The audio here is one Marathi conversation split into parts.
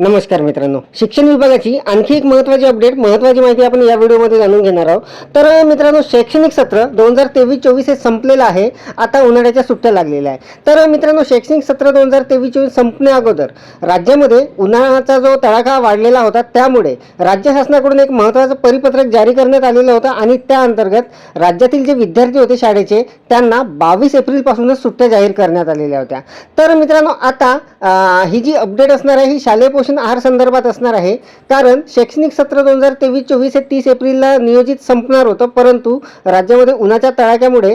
नमस्कार मित्रांनो. शिक्षण विभागाची आणखी एक महत्त्वाची अपडेट महत्त्वाची माहिती आपण या व्हिडिओमध्ये जाणून घेणार आहोत. तर मित्रांनो शैक्षणिक सत्र दोन हजार तेवीस चोवीस हे संपलेलं आहे. आता उन्हाळ्याच्या सुट्ट्या लागलेल्या आहे तर मित्रांनो शैक्षणिक सत्र दोन हजार तेवीस चोवीस संपण्या अगोदर राज्यामध्ये उन्हाळ्याचा जो तडाखा वाढलेला होता त्यामुळे राज्य शासनाकडून एक महत्त्वाचं परिपत्रक जारी करण्यात आलेलं होतं आणि त्या अंतर्गत राज्यातील जे विद्यार्थी होते शाळेचे त्यांना बावीस एप्रिलपासूनच सुट्ट्या जाहीर करण्यात आलेल्या होत्या. तर मित्रांनो आता ही जी अपडेट असणार आहे ही शालेय पोषण आहार संदर्भात असणार आहे. कारण शैक्षणिक सत्र दोन हजार तेवीस चोवीस हे तीस एप्रिलला नियोजित संपणार होतं. परंतु राज्यामध्ये उन्हाच्या तडाख्यामुळे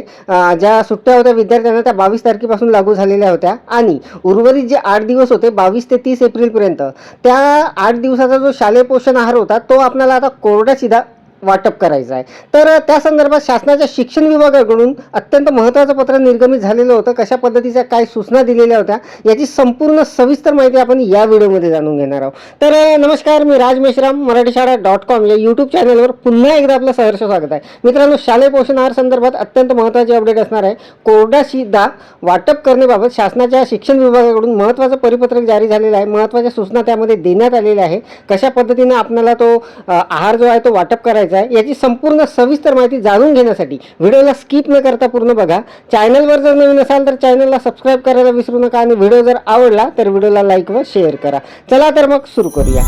ज्या सुट्ट्या होत्या विद्यार्थ्यांना त्या बावीस तारखेपासून लागू झालेल्या होत्या. आणि उर्वरित जे आठ दिवस होते बावीस ते तीस एप्रिलपर्यंत त्या आठ दिवसाचा जो शालेय पोषण आहार होता तो आपल्याला आता कोरडा सिधा वाटप करायचं आहे. तर त्या संदर्भात शासनाच्या शिक्षण विभागाकडून अत्यंत महत्त्वाचं पत्र निर्गमित झालेलं होतं. कशा पद्धतीच्या काय सूचना दिलेल्या होत्या याची संपूर्ण सविस्तर माहिती आपण या व्हिडिओमध्ये जाणून घेणार आहोत. तर नमस्कार मी राज मेश्राम मराठी शाळा डॉट कॉम या यूट्यूब चॅनलवर पुन्हा एकदा आपलं सहर्ष स्वागत आहे. मित्रांनो शालेय पोषण आहार संदर्भात अत्यंत महत्त्वाची अपडेट असणार आहे. कोरडा शिधा वाटप करण्याबाबत शासनाच्या शिक्षण विभागाकडून महत्त्वाचं परिपत्रक जारी झालेलं आहे. महत्त्वाच्या सूचना त्यामध्ये देण्यात आलेल्या आहे कशा पद्धतीनं आपल्याला तो आहार जो आहे तो वाटप करायचा आहे याची संपूर्ण सविस्तर माहिती जाणून घेण्यासाठी व्हिडिओला स्किप न करता पूर्ण बघा. चॅनलवर जर नवीन असाल तर चॅनलला सबस्क्राईब करायला विसरू नका आणि व्हिडिओ जर आवडला तर व्हिडिओला लाईक व शेअर करा. चला तर मग सुरू करूया.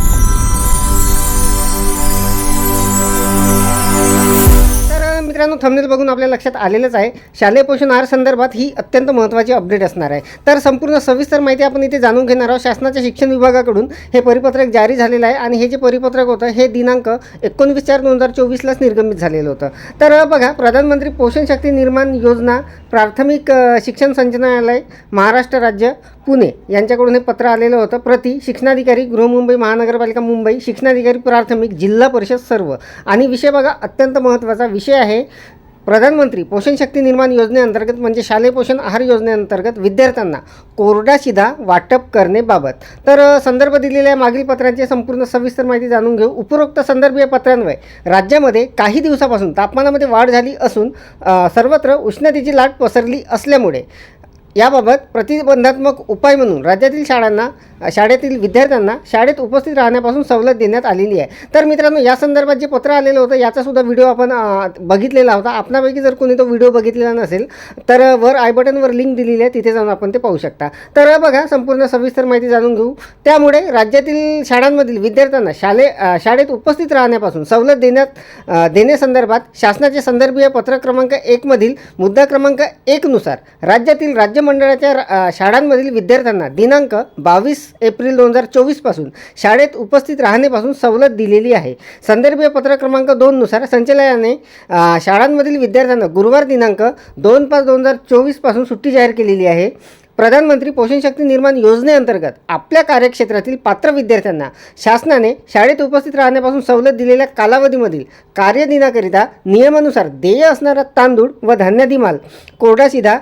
मित्रांनो थंबनेल बघून आपल्या लक्षात आलेलंच आहे. शालेय पोषण आहार संदर्भात ही अत्यंत महत्त्वाची अपडेट असणार आहे. तर संपूर्ण सविस्तर माहिती आपण इथे जाणून घेणार आहोत. शासनाच्या शिक्षण विभागाकडून हे परिपत्रक जारी झालेलं आहे आणि हे जे परिपत्रक होतं हे दिनांक एकोणवीस चार दोन हजार चोवीसलाच निर्गमित झालेलं होतं. तर बघा प्रधानमंत्री पोषण शक्ती निर्माण योजना प्राथमिक शिक्षण संचालनालय महाराष्ट्र राज्य पुणे यांच्याकडून हे पत्र आलेलं होतं. प्रति शिक्षणाधिकारी गृहमुंबई महानगरपालिका मुंबई शिक्षणाधिकारी प्राथमिक जिल्हा परिषद सर्व. आणि विषय बघा अत्यंत महत्त्वाचा विषय आहे. प्रधानमंत्री पोषण शक्ती निर्माण योजनेअंतर्गत म्हणजे शालेय पोषण आहार योजनेअंतर्गत विद्यार्थ्यांना कोरडा शिधा वाटप करण्याबाबत. तर संदर्भ दिलेल्या मागील पत्रांची संपूर्ण सविस्तर माहिती जाणून घेऊ. उपरोक्त संदर्भीय पत्रान्वये राज्यामध्ये काही दिवसापासून तापमानामध्ये वाढ झाली असून सर्वत्र उष्णतेची लाट पसरली असल्यामुळे याबाबत प्रतिबंधात्मक उपाय म्हणून राज्यातील शाळांना शाळेतील विद्यार्थ्यांना शाळेत उपस्थित राहण्यापासून सवलत देण्यात आलेली आहे. तर मित्रांनो या संदर्भात जे पत्र आलेलं होतं याचासुद्धा व्हिडिओ आपण बघितलेला होता. आपणापैकी जर कोणी तो व्हिडिओ बघितलेला नसेल तर वर आय बटनवर लिंक दिलेली आहे तिथे जाऊन आपण ते पाहू शकता. तर बघा संपूर्ण सविस्तर माहिती जाणून घेऊ. त्यामुळे राज्यातील शाळांमधील विद्यार्थ्यांना शाले शाळेत उपस्थित राहण्यापासून सवलत देण्यात देण्यासंदर्भात शासनाचे संदर्भीय पत्र क्रमांक एकमधील मुद्दा क्रमांक एकनुसार राज्यातील राज्य मंडळाच्या शाळांमधील विद्यार्थ्यांना दिनांक बावीस एप्रिल दोन हजार चोवीसपासून शाळेत उपस्थित राहण्यापासून सवलत दिलेली आहे. संदर्भीय पत्र क्रमांक दोननुसार संचालनाने शाळांमधील विद्यार्थ्यांना गुरुवार दिनांक दोन पाच दोन हजार चोवीसपासून सुट्टी जाहीर केलेली आहे. प्रधानमंत्री पोषण शक्ती निर्माण योजनेअंतर्गत आपल्या कार्यक्षेत्रातील पात्र विद्यार्थ्यांना शासनाने शाळेत उपस्थित राहण्यापासून सवलत दिलेल्या कालावधीमधील कार्यदिनाकरिता नियमानुसार देय असणारा तांदूळ व धान्यादी माल कोरडा सिधा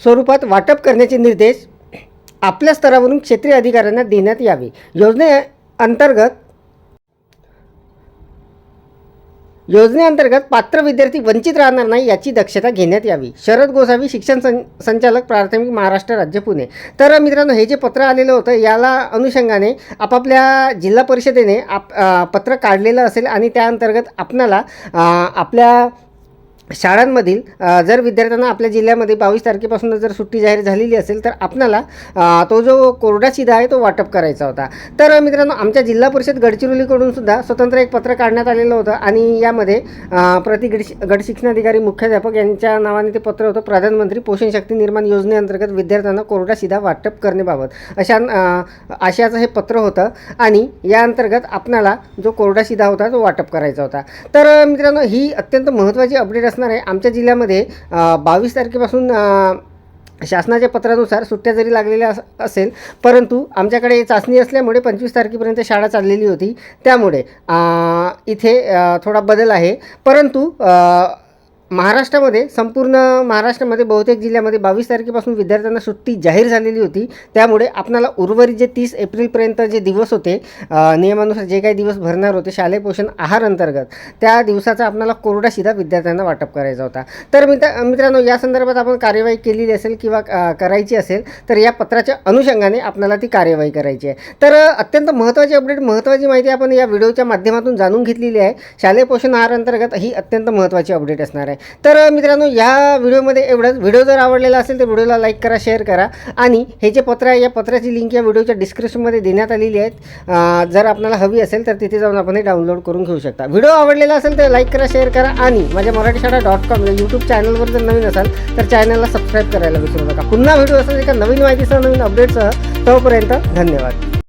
स्वरूपात वाटप करण्याचे निर्देश आपल्या स्तरावरून क्षेत्रीय अधिकाऱ्यांना देण्यात यावे. योजनेअंतर्गत योजनेअंतर्गत पात्र विद्यार्थी वंचित राहणार नाही याची दक्षता घेण्यात यावी. शरद गोसावी शिक्षण सं संचालक प्राथमिक महाराष्ट्र राज्य पुणे. तर मित्रांनो हे जे पत्र आलेलं होतं याला अनुषंगाने आपापल्या जिल्हा परिषदेने आप पत्र काढलेलं असेल आणि त्या अंतर्गत आपणाला आपल्या शाळांमधील जर विद्यार्थ्यांना आपल्या जिल्ह्यामध्ये बावीस तारखेपासून जर सुट्टी जाहीर झालेली असेल तर आपणाला तो जो कोरडा शिधा आहे तो वाटप करायचा होता. तर मित्रांनो आमच्या जिल्हा परिषद गडचिरोलीकडून सुद्धा स्वतंत्र एक पत्र काढण्यात आलेलं होतं आणि यामध्ये प्रति गड गड शिक्षणाधिकारी मुख्याध्यापक यांच्या नावाने ते पत्र होतं प्रधानमंत्री पोषण शक्ती निर्माण योजनेअंतर्गत विद्यार्थ्यांना कोरडा शिधा वाटप करण्याबाबत. अशा आशयाचं हे पत्र होतं आणि या अंतर्गत आपणाला जो कोरडा शिधा होता तो वाटप करायचा होता. तर मित्रांनो ही अत्यंत महत्त्वाची अपडेट असणार आहे. आमच्या जिल्ह्यामध्ये बावीस तारखेपासून शासनाच्या पत्रानुसार सुट्ट्या जरी लागलेल्या अस असेल परंतु आमच्याकडे चाचणी असल्यामुळे पंचवीस तारखेपर्यंत शाळा चाललेली होती. त्यामुळे इथे थोडा बदल आहे. परंतु महाराष्ट्रामध्ये संपूर्ण महाराष्ट्रामध्ये बहुतेक जिल्ह्यामध्ये बावीस तारखेपासून विद्यार्थ्यांना सुट्टी जाहीर झालेली होती. त्यामुळे आपणाला उर्वरित जे तीस एप्रिलपर्यंत जे दिवस होते नियमानुसार जे काही दिवस भरणार होते शालेय पोषण आहार अंतर्गत त्या दिवसाचा आपणाला कोरडा शिधा विद्यार्थ्यांना वाटप करायचा होता. तर मित्र मित्रांनो या संदर्भात आपण कार्यवाही केलेली असेल किंवा करायची असेल तर या पत्राच्या अनुषंगाने आपल्याला ती कार्यवाही करायची आहे. तर अत्यंत महत्त्वाची अपडेट महत्त्वाची माहिती आपण या व्हिडिओच्या माध्यमातून जाणून घेतलेली आहे. शालेय पोषण आहार अंतर्गत ही अत्यंत महत्त्वाची अपडेट असणार आहे. तर मित्रांनो या व्हिडिओमध्ये एवढंच. व्हिडिओ जर आवडलेला असेल तर व्हिडिओला लाईक करा शेअर करा. आणि हे जे पत्र आहे या पत्राची लिंक या व्हिडिओच्या डिस्क्रिप्शनमध्ये देण्यात आलेली आहेत. जर आपल्याला हवी असेल तर तिथे जाऊन आपण हे डाउनलोड करून घेऊ शकता. व्हिडिओ आवडलेला असेल तर लाईक करा शेअर करा. आणि माझ्या मराठी शाळा डॉट कॉम या यूट्यूब चॅनलवर जर नवीन असाल तर चॅनलला सबस्क्राईब करायला विसरू नका. पुन्हा व्हिडिओ असेल एका नवीन माहितीसह नवीन अपडेटसह तोपर्यंत धन्यवाद.